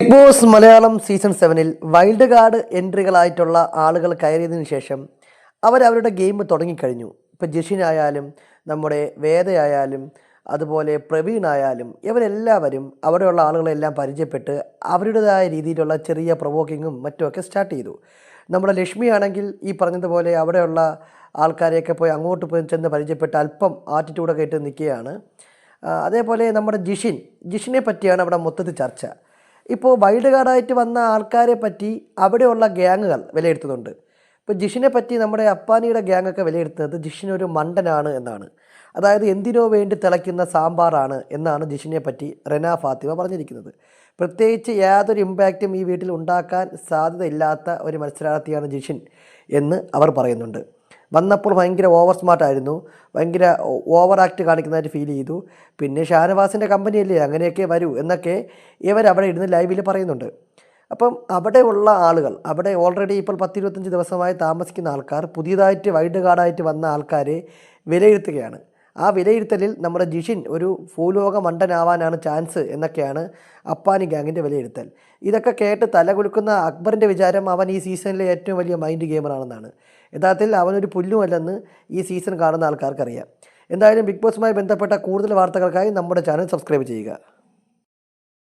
Big boss Malayalam season സെവനിൽ wild card എൻട്രികളായിട്ടുള്ള ആളുകൾ കയറിയതിനു ശേഷം അവരവരുടെ ഗെയിം തുടങ്ങിക്കഴിഞ്ഞു. ഇപ്പോൾ ജഷിനായാലും നമ്മുടെ വേദയായാലും അതുപോലെ പ്രവീണായാലും ഇവരെല്ലാവരും അവിടെയുള്ള ആളുകളെല്ലാം പരിചയപ്പെട്ട് അവരുടേതായ രീതിയിലുള്ള ചെറിയ പ്രൊവോക്കിങ്ങും മറ്റുമൊക്കെ സ്റ്റാർട്ട് ചെയ്തു. നമ്മുടെ ലക്ഷ്മി ആണെങ്കിൽ ഈ പറഞ്ഞതുപോലെ അവിടെയുള്ള ആൾക്കാരെയൊക്കെ പോയി അങ്ങോട്ട് പോയി ചെന്ന് പരിചയപ്പെട്ട് അല്പം ആറ്റിറ്റ്യൂഡൊക്കെ ഇട്ട് നിൽക്കുകയാണ്. അതേപോലെ നമ്മുടെ ജിഷിൻ ജിഷിനെ പറ്റിയാണ് അവിടെ മൊത്തത്തിൽ ചർച്ച. ഇപ്പോൾ വൈൽഡ് കാർഡായിട്ട് വന്ന ആൾക്കാരെ പറ്റി അവിടെയുള്ള ഗ്യാങ്ങുകൾ വിലയിരുത്തുന്നുണ്ട്. ഇപ്പോൾ ജിഷിനെ പറ്റി നമ്മുടെ അപ്പാനിയുടെ ഗ്യാങ്ങൊക്കെ വിലയിരുത്തുന്നത് ജിഷിൻ ഒരു മണ്ടനാണ് എന്നാണ്. അതായത് എന്തിനോ വേണ്ടി തിളയ്ക്കുന്ന സാമ്പാറാണ് എന്നാണ് ജിഷിനെ പറ്റി റെന ഫാത്തിമ പറഞ്ഞിരിക്കുന്നത്. പ്രത്യേകിച്ച് യാതൊരു ഇമ്പാക്റ്റും ഈ വീട്ടിൽ ഉണ്ടാക്കാൻ സാധ്യതയില്ലാത്ത ഒരു മത്സരാർത്ഥിയാണ് ജിഷിൻ എന്ന് അവർ പറയുന്നുണ്ട്. വന്നപ്പോൾ ഭയങ്കര ഓവർ സ്മാർട്ടായിരുന്നു ഭയങ്കര ഓവർ ആക്ട് കാണിക്കുന്നതായിട്ട് ഫീൽ ചെയ്തു. പിന്നെ ഷാനവാസിന്റെ കമ്പനിയല്ലേ അങ്ങനെയൊക്കെ വരൂ എന്നൊക്കെ ഇവർ അവിടെ ഇരുന്ന് ലൈവിൽ പറയുന്നുണ്ട്. അപ്പം അവിടെയുള്ള ആളുകൾ അവിടെ ഓൾറെഡി ഇപ്പോൾ പത്തിരുപത്തഞ്ച് ദിവസമായി താമസിക്കുന്ന ആൾക്കാർ പുതിയതായിട്ട് വൈൽഡ് കാർഡായിട്ട് വന്ന ആൾക്കാരെ വിലയിരുത്തുകയാണ്. ആ വിലയിരുത്തലിൽ നമ്മുടെ ജിഷിൻ ഒരു ഭൂലോക മണ്ടനാവാനാണ് ചാൻസ് എന്നൊക്കെയാണ് അപ്പാനി ഗാങ്ങിന്റെ വിലയിരുത്തൽ. ഇതൊക്കെ കേട്ട് തലകുലുക്കുന്ന അക്ബറിന്റെ വിചാരം അവൻ ഈ സീസണിലെ ഏറ്റവും വലിയ മൈൻഡ് ഗെയിമറാണെന്നാണ്. യഥാർത്ഥത്തിൽ അവനൊരു പുല്ലുമല്ലെന്ന് ഈ സീസൺ കാണുന്ന ആൾക്കാർക്കറിയാം. എന്തായാലും ബിഗ് ബോസുമായി ബന്ധപ്പെട്ട കൂടുതൽ വാർത്തകൾക്കായി നമ്മുടെ ചാനൽ സബ്സ്ക്രൈബ് ചെയ്യുക.